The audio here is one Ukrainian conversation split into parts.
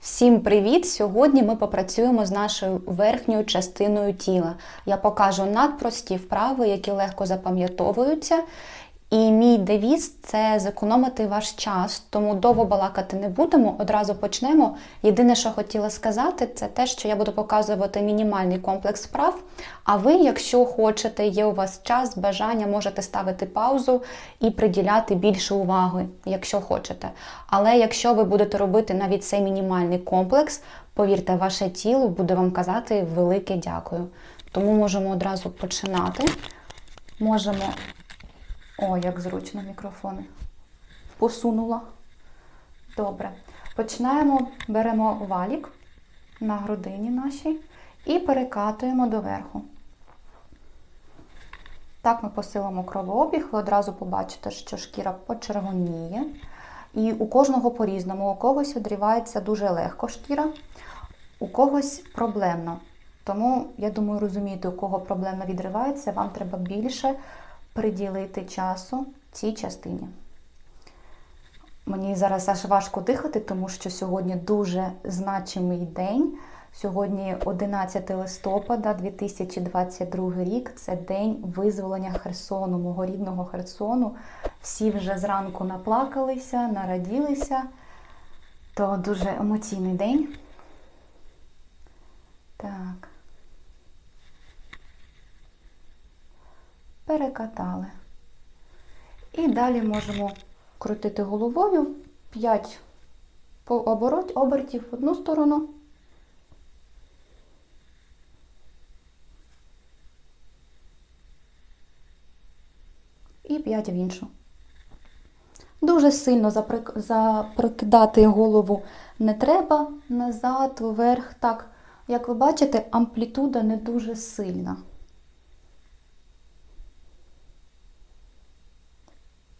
Всім привіт! Сьогодні ми попрацюємо з нашою верхньою частиною тіла. Я покажу надпрості вправи, які легко запам'ятовуються. І мій девіз це зекономити ваш час, тому довго балакати не будемо. Одразу почнемо. Єдине, що хотіла сказати, це те, що я буду показувати мінімальний комплекс вправ. А ви, якщо хочете, є у вас час, бажання, можете ставити паузу і приділяти більше уваги, якщо хочете. Але якщо ви будете робити навіть цей мінімальний комплекс, повірте, ваше тіло буде вам казати велике дякую. Тому можемо одразу починати. Можемо о, як зручно мікрофони. Посунула. Добре. Починаємо, беремо валік на грудині нашій і перекатуємо доверху. Так ми посилимо кровообіг, ви одразу побачите, що шкіра почервоніє. І у кожного по-різному, у когось відрівається дуже легко шкіра, у когось проблемно. Тому, я думаю, розумієте, у кого проблемно відривається, вам треба більше приділити часу цій частині. Мені зараз аж важко дихати, тому що сьогодні дуже значимий день. Сьогодні 11 листопада 2022 рік. Це день визволення Херсону, мого рідного Херсону. Всі вже зранку наплакалися, нараділися. То дуже емоційний день. Так. Перекатали. І далі можемо крутити головою 5 оборот, обертів в одну сторону. І 5 в іншу. Дуже сильно запрокидати голову не треба назад, вверх. Так, як ви бачите, амплітуда не дуже сильна.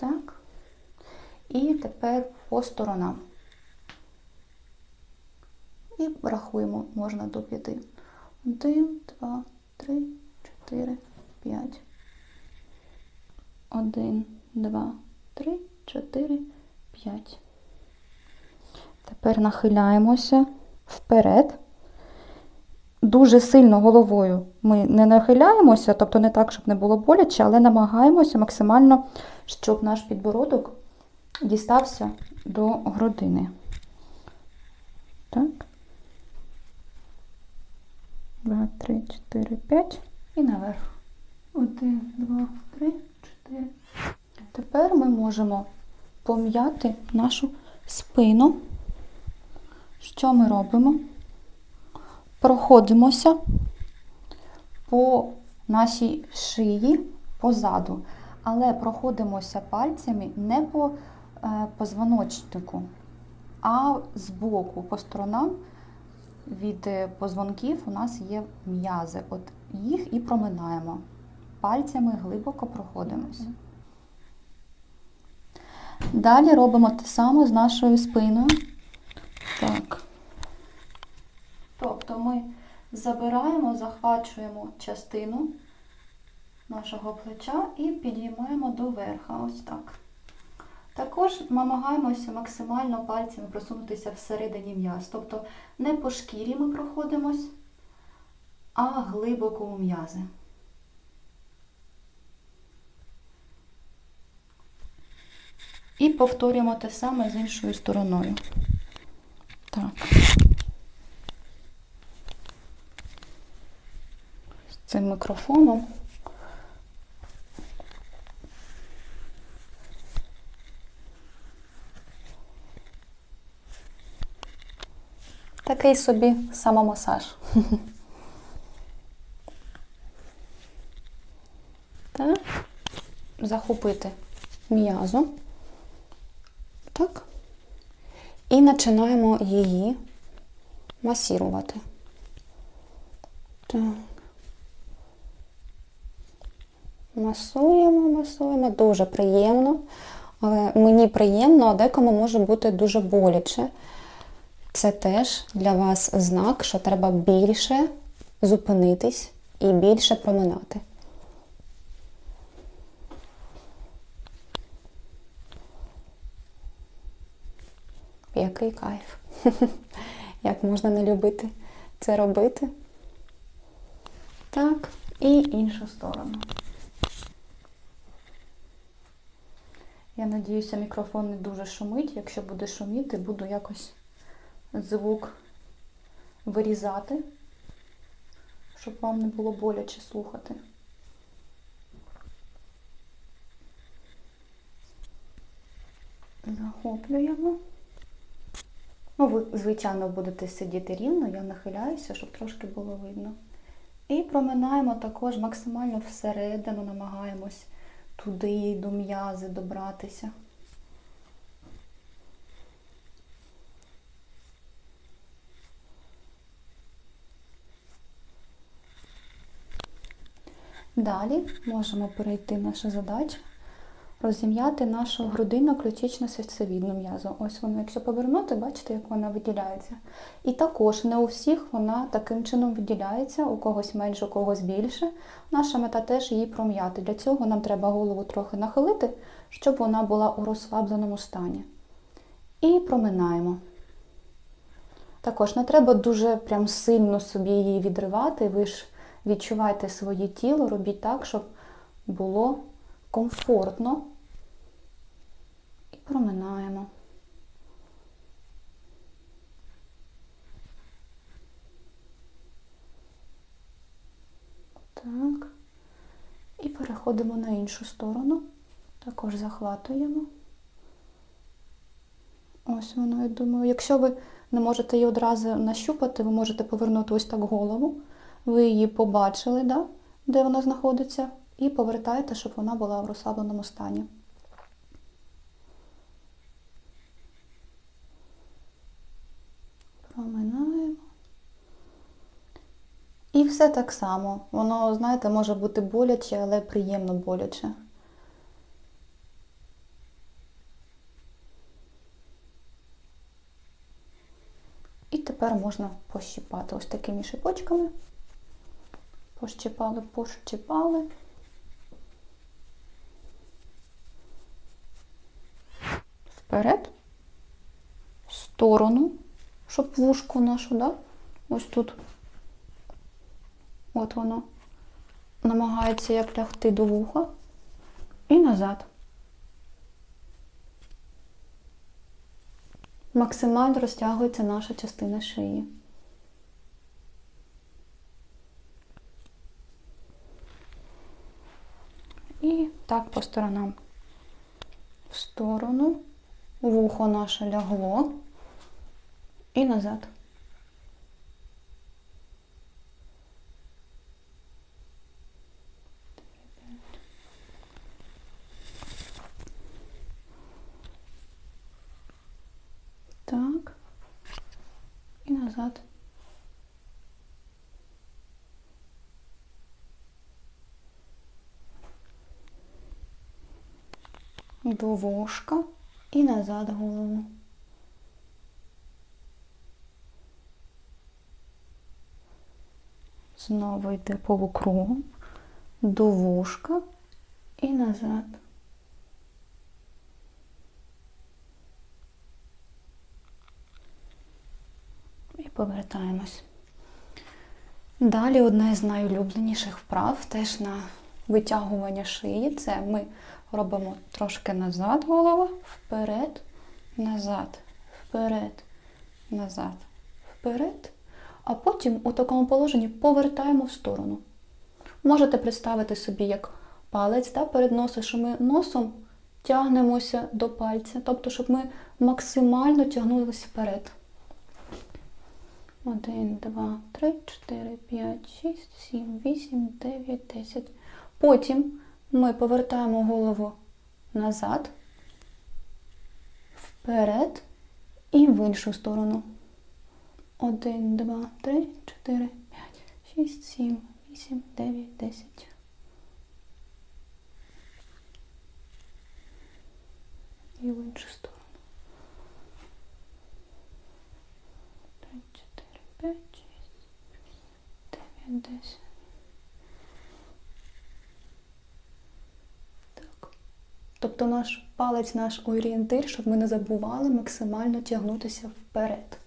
Так. І тепер по сторонам. І рахуємо, можна до п'яти. Один, два, три, чотири, п'ять. Один, два, три, чотири, п'ять. Тепер нахиляємося вперед. Дуже сильно головою ми не нахиляємося, тобто не так, щоб не було боляче, але намагаємося максимально, щоб наш підбородок дістався до грудини. Так. Два, три, чотири, п'ять. І наверх. Один, два, три, чотири. Тепер ми можемо пом'яти нашу спину. Що ми робимо? проходимося по нашій шиї позаду, але проходимося пальцями не по е, позвоночнику, а збоку, по сторонам від е, позвонків у нас є м'язи. От їх і проминаємо. Пальцями глибоко проходимося. Далі робимо те саме з нашою спиною. Так. Тобто ми забираємо, захвачуємо частину нашого плеча і підіймаємо до верха. Ось так. Також намагаємося максимально пальцями просунутися всередині м'яз. Тобто не по шкірі ми проходимось, а глибоко у м'язи. І повторюємо те саме з іншою стороною. Так. цим мікрофоном. Такий собі самомасаж. Так, захопити м'язу. Так. І починаємо її масірувати. Так. Масуємо, масуємо, дуже приємно. Але мені приємно, а декому може бути дуже боляче. Це теж для вас знак, що треба більше зупинитись і більше проминати. Який кайф. як можна не любити це робити. Так, і іншу сторону. Я надіюся, мікрофон не дуже шумить. Якщо буде шуміти, буду якось звук вирізати, щоб вам не було боляче слухати. Захоплюємо. Ну, ви, звичайно, будете сидіти рівно, я нахиляюся, щоб трошки було видно. І проминаємо також максимально всередину, намагаємось туди до м'язи добратися. Далі можемо перейти наша задача розім'яти нашу грудинно-ключично-серцевідну м'язу. Ось вона, якщо повернути, бачите, як вона виділяється. І також не у всіх вона таким чином виділяється, у когось менше, у когось більше. Наша мета теж її пром'яти. Для цього нам треба голову трохи нахилити, щоб вона була у розслабленому стані. І проминаємо. Також не треба дуже прям сильно собі її відривати. Ви ж відчувайте своє тіло, робіть так, щоб було комфортно і проминаємо. Так. І переходимо на іншу сторону. Також захватуємо. Ось воно, я думаю. Якщо ви не можете її одразу нащупати, ви можете повернути ось так голову. Ви її побачили, да? де вона знаходиться і повертаєте, щоб вона була в розслабленому стані. Проминаємо. І все так само. Воно, знаєте, може бути боляче, але приємно боляче. І тепер можна пощипати ось такими шипочками. Пощипали, пощипали. Вперед, в сторону, щоб вушку нашу, да? Ось тут. От воно намагається як лягти до вуха. І назад. Максимально розтягується наша частина шиї. І так по сторонам. В сторону, вухо наше лягло і назад. Так. І назад. До вушка і назад голову. Знову йде полукругом до вушка і назад. І повертаємось. Далі одна з найулюбленіших вправ теж на витягування шиї. Це ми робимо трошки назад голова, вперед, назад, вперед, назад, вперед. А потім у такому положенні повертаємо в сторону. Можете представити собі, як палець да, перед носом, що ми носом тягнемося до пальця, тобто, щоб ми максимально тягнулися вперед. Один, два, три, чотири, п'ять, шість, сім, вісім, дев'ять, десять. Потім ми повертаємо голову назад, вперед і в іншу сторону. 1, 2, 3, 4, 5, 6, 7, 8, 9, 10. І в іншу сторону. 3, 4, 5, 6, 9, 10. Тобто наш палець, наш орієнтир, щоб ми не забували максимально тягнутися вперед.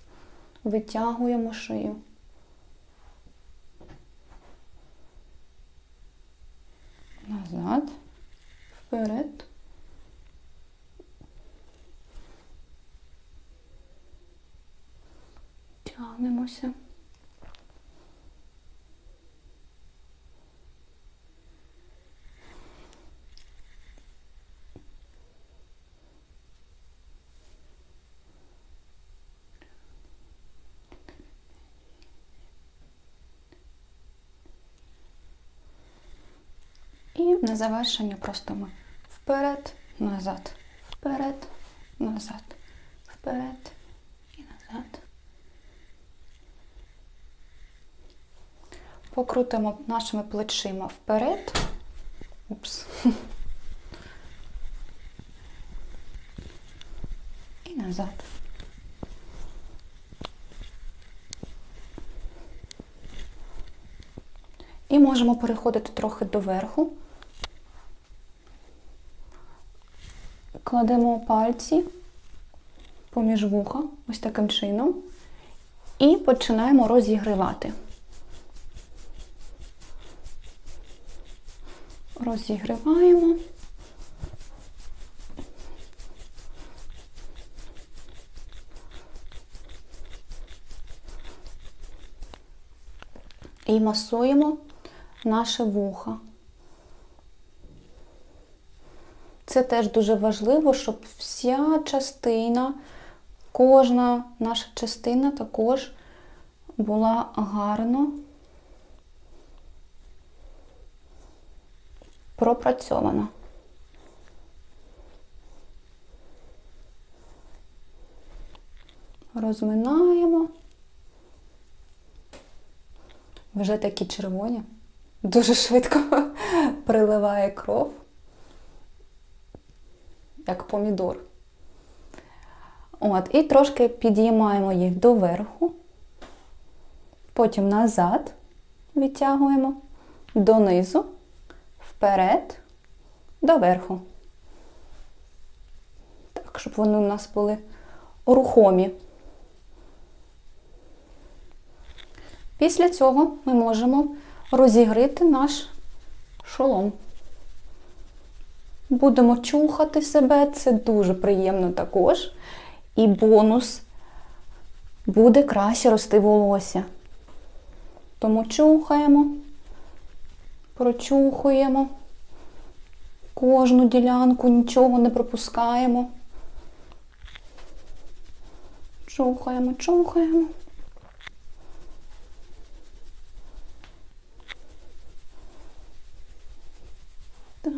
витягуємо шию. Назад, вперед. Тягнемося. І на завершення просто ми вперед, назад, вперед, назад, вперед і назад. Покрутимо нашими плечима вперед. Упс. І назад. І можемо переходити трохи доверху. Кладемо пальці поміж вуха, ось таким чином, і починаємо розігрівати. Розігріваємо. І масуємо наше вухо. Це теж дуже важливо, щоб вся частина, кожна наша частина також була гарно пропрацьована. Розминаємо. Вже такі червоні. Дуже швидко приливає кров, як помідор. От, і трошки підіймаємо їх доверху, потім назад відтягуємо, донизу, вперед, доверху. Так, щоб вони у нас були рухомі. Після цього ми можемо розігріти наш шолом. Будемо чухати себе, це дуже приємно також. І бонус буде краще рости волосся. Тому чухаємо, прочухуємо кожну ділянку, нічого не пропускаємо. Чухаємо, чухаємо. Так.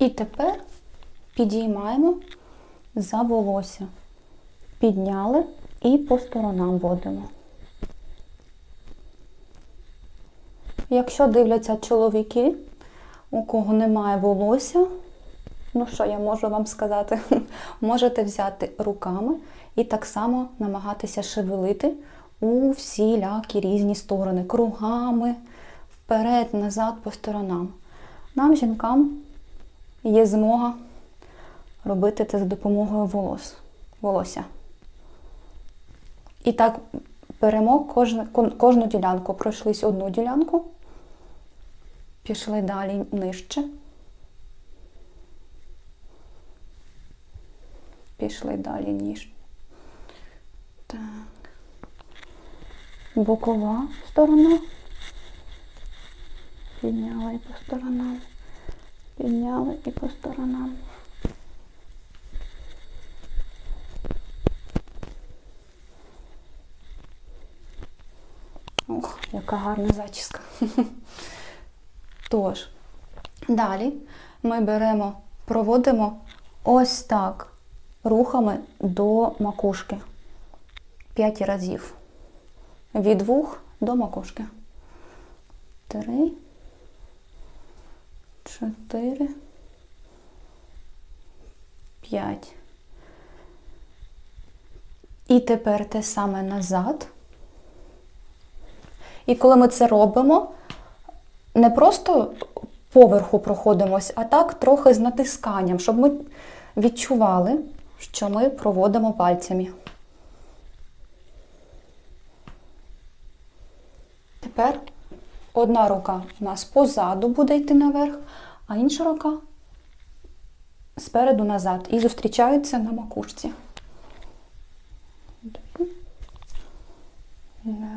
І тепер підіймаємо за волосся. Підняли і по сторонам водимо. Якщо дивляться чоловіки, у кого немає волосся, ну що я можу вам сказати, можете взяти руками і так само намагатися шевелити у всілякі різні сторони, кругами, вперед, назад, по сторонам. Нам, жінкам, є змога робити це за допомогою волос, волосся. І так беремо кожну, кожну ділянку. Пройшлись одну ділянку, пішли далі нижче. Пішли далі ніж. Так. Бокова сторона. Підняли і по сторонам. Підняли і по сторонам. Ох, яка гарна зачіска. Тож, далі ми беремо, проводимо ось так рухами до макушки. П'ять разів. Від вух до макушки. Три. Чотири. П'ять. І тепер те саме назад. І коли ми це робимо, не просто поверху проходимось, а так трохи з натисканням, щоб ми відчували, що ми проводимо пальцями. Тепер одна рука у нас позаду буде йти наверх, а інша рука спереду назад і зустрічаються на макушці. Дві. Два.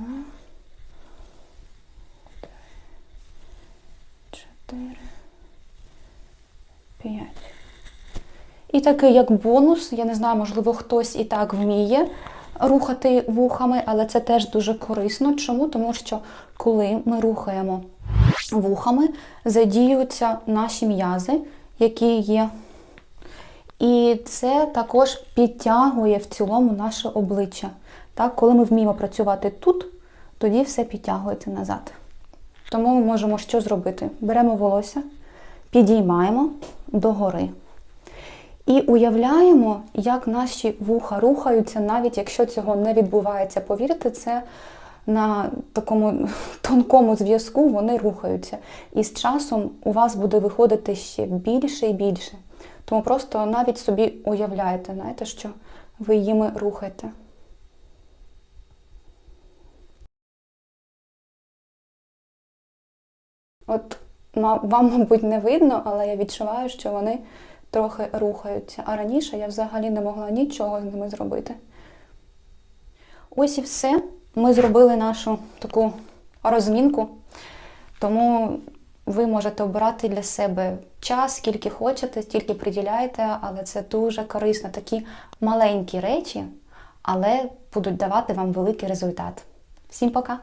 Три. Чотири. П'ять. І такий як бонус, я не знаю, можливо, хтось і так вміє рухати вухами, але це теж дуже корисно. Чому? Тому що коли ми рухаємо вухами, задіюються наші м'язи, які є. І це також підтягує в цілому наше обличчя. Так, коли ми вміємо працювати тут, тоді все підтягується назад. Тому ми можемо що зробити? Беремо волосся, підіймаємо догори. І уявляємо, як наші вуха рухаються, навіть якщо цього не відбувається. Повірте, це на такому тонкому зв'язку вони рухаються. І з часом у вас буде виходити ще більше і більше. Тому просто навіть собі уявляєте, знаєте, що ви їми рухаєте. От вам, мабуть, не видно, але я відчуваю, що вони трохи рухаються. А раніше я взагалі не могла нічого з ними зробити. Ось і все. Ми зробили нашу таку розмінку. Тому ви можете обирати для себе час, скільки хочете, стільки приділяєте, але це дуже корисно. Такі маленькі речі, але будуть давати вам великий результат. Всім пока!